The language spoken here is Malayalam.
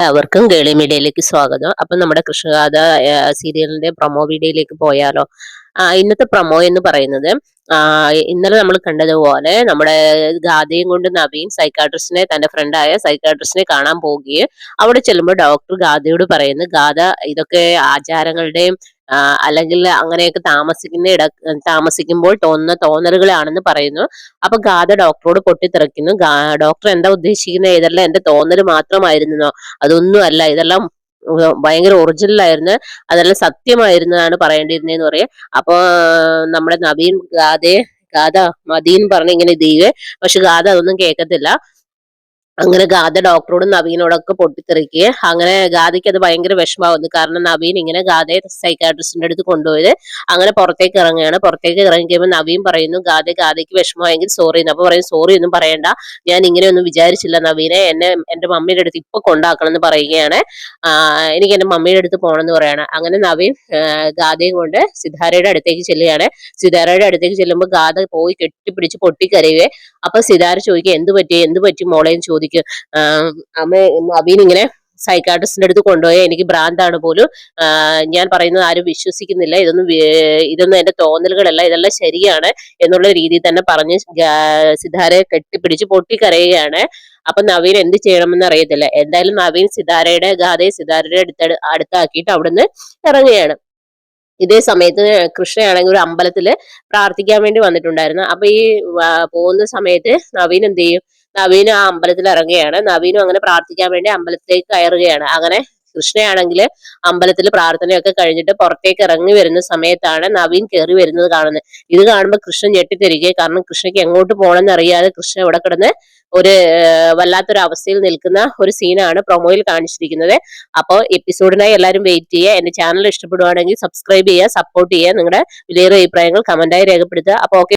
അവർക്കും ഗേളി മീഡിയയിലേക്ക് സ്വാഗതം. അപ്പൊ നമ്മുടെ കൃഷ്ണഗാഥ സീരിയലിന്റെ പ്രൊമോ വീഡിയോയിലേക്ക് പോയാലോ? ഇന്നത്തെ പ്രൊമോ എന്ന് പറയുന്നത് ഇന്നലെ നമ്മൾ കണ്ടതുപോലെ നമ്മുടെ ഗാഥയും കൊണ്ട് നവീൻ സൈക്കാട്രിസ്റ്റിനെ തന്റെ ഫ്രണ്ടായ സൈക്കാട്രിസ്റ്റിനെ കാണാൻ പോവുകയും അവിടെ ചെല്ലുമ്പോൾ ഡോക്ടർ ഗാഥയോട് പറയുന്നു ഗാഥ ഇതൊക്കെ ആചാരങ്ങളുടെയും അല്ലെങ്കിൽ അങ്ങനെയൊക്കെ താമസിക്കുന്ന ഇട താമസിക്കുമ്പോൾ തോന്നുന്ന തോന്നലുകളാണെന്ന് പറയുന്നു. അപ്പൊ ഗാഥ ഡോക്ടറോട് പൊട്ടിത്തെറിക്കുന്നു. ഡോക്ടർ എന്താ ഉദ്ദേശിക്കുന്നത്? ഇതെല്ലാം എന്റെ തോന്നൽ മാത്രമായിരുന്നോ? അതൊന്നും അല്ല ഇതെല്ലാം ഭയങ്കര ഒറിജിനൽ ആയിരുന്നു അതെല്ലാം സത്യമായിരുന്നതാണ് പറയേണ്ടിയിരുന്നതെന്ന് പറയാം. അപ്പൊ നമ്മുടെ നവീൻ ഗാഥയെ ഗാഥ മതിന്ന് പറഞ്ഞ് ഇങ്ങനെ ഇത് ചെയ്യുവേ പക്ഷെ ഗാഥ അതൊന്നും കേൾക്കത്തില്ല. അങ്ങനെ ഗാഥ ഡോക്ടറോടും നവീനോടൊക്കെ പൊട്ടിത്തെറിക്കുക അങ്ങനെ ഗാദയ്ക്ക് അത് ഭയങ്കര വിഷമാവുന്നു കാരണം നവീൻ ഇങ്ങനെ ഗാദയെ സൈക്കാട്രിസ്റ്റിന്റെ അടുത്ത് കൊണ്ടുപോയത് അങ്ങനെ പുറത്തേക്ക് ഇറങ്ങുകയാണ്. പുറത്തേക്ക് ഇറങ്ങിക്കുമ്പോൾ നവീൻ പറയുന്നു ഗാദ ഗാദയ്ക്ക് വിഷമമായെങ്കിൽ സോറി അപ്പൊ പറയും. സോറി ഒന്നും പറയണ്ട. ഞാൻ ഇങ്ങനെയൊന്നും വിചാരിച്ചില്ല നവീനെ. എന്നെ എന്റെ മമ്മിയുടെ അടുത്ത് ഇപ്പൊ കൊണ്ടാക്കണം എന്ന് പറയുകയാണ്. എനിക്ക് എന്റെ മമ്മിയുടെ അടുത്ത് പോകണം എന്ന് പറയാണ്. അങ്ങനെ നവീൻ ഗാദയും കൊണ്ട് സിതാരയുടെ അടുത്തേക്ക് ചെല്ലുകയാണ്. സിതാരയുടെ അടുത്തേക്ക് ചെല്ലുമ്പോൾ ഗാദ പോയി കെട്ടിപ്പിടിച്ച് പൊട്ടിക്കരയുകയെ അപ്പൊ സിതാര ചോദിക്കുക എന്ത് പറ്റി? എന്ത് പറ്റി മോളെയും ചോദിക്കും ആഹ് അമ്മ അബീൻ ഇങ്ങനെ സൈക്കാട്രിസ്റ്റിന്റെ അടുത്ത് കൊണ്ടുപോയ. എനിക്ക് ഭ്രാന്താണ് പോലും. ഞാൻ പറയുന്നത് ആരും വിശ്വസിക്കുന്നില്ല. ഇതൊന്നും ഇതൊന്നും എന്റെ തോന്നലുകളല്ല. ഇതെല്ലാം ശരിയാണ് എന്നുള്ള രീതിയിൽ തന്നെ പറഞ്ഞ് സിതാരയെ കെട്ടിപ്പിടിച്ച് പൊട്ടിക്കരയുകയാണ്. അപ്പൊ നവീൻ എന്ത് ചെയ്യണമെന്ന് അറിയത്തില്ല. എന്തായാലും നവീൻ സിതാരയുടെ ഗാഥയെ സിതാരയുടെ അടുത്ത് അടുത്താക്കിയിട്ട് അവിടുന്ന് ഇറങ്ങുകയാണ്. ഇതേ സമയത്ത് കൃഷ്ണയാണെങ്കിൽ ഒരു അമ്പലത്തിൽ പ്രാർത്ഥിക്കാൻ വേണ്ടി വന്നിട്ടുണ്ടായിരുന്നു. അപ്പൊ ഈ പോകുന്ന സമയത്ത് നവീൻ എന്ത് ചെയ്യും? നവീൻ ആ അമ്പലത്തിൽ ഇറങ്ങുകയാണ്. നവീനും അങ്ങനെ പ്രാർത്ഥിക്കാൻ വേണ്ടി അമ്പലത്തിലേക്ക് കയറുകയാണ്. അങ്ങനെ കൃഷ്ണയാണെങ്കിൽ അമ്പലത്തിൽ പ്രാർത്ഥനയൊക്കെ കഴിഞ്ഞിട്ട് പുറത്തേക്ക് ഇറങ്ങി വരുന്ന സമയത്താണ് നവീൻ കയറി വരുന്നത് കാണുന്നത്. ഇത് കാണുമ്പോൾ കൃഷ്ണൻ ഞെട്ടിത്തിരിക്കുക കാരണം കൃഷ്ണയ്ക്ക് എങ്ങോട്ട് പോകണമെന്ന് അറിയാതെ കൃഷ്ണൻ ഇവിടെ കിടന്ന് ഒരു വല്ലാത്തൊരു അവസ്ഥയിൽ നിൽക്കുന്ന ഒരു സീനാണ് പ്രൊമോയിൽ കാണിച്ചിരിക്കുന്നത്. അപ്പോൾ എപ്പിസോഡിനായി എല്ലാവരും വെയിറ്റ് ചെയ്യുക. എന്റെ ചാനൽ ഇഷ്ടപ്പെടുവാണെങ്കിൽ സബ്സ്ക്രൈബ് ചെയ്യുക സപ്പോർട്ട് ചെയ്യുക. നിങ്ങളുടെ വിലയേറെ അഭിപ്രായങ്ങൾ കമന്റായി രേഖപ്പെടുത്തുക. അപ്പോൾ ഓക്കെ.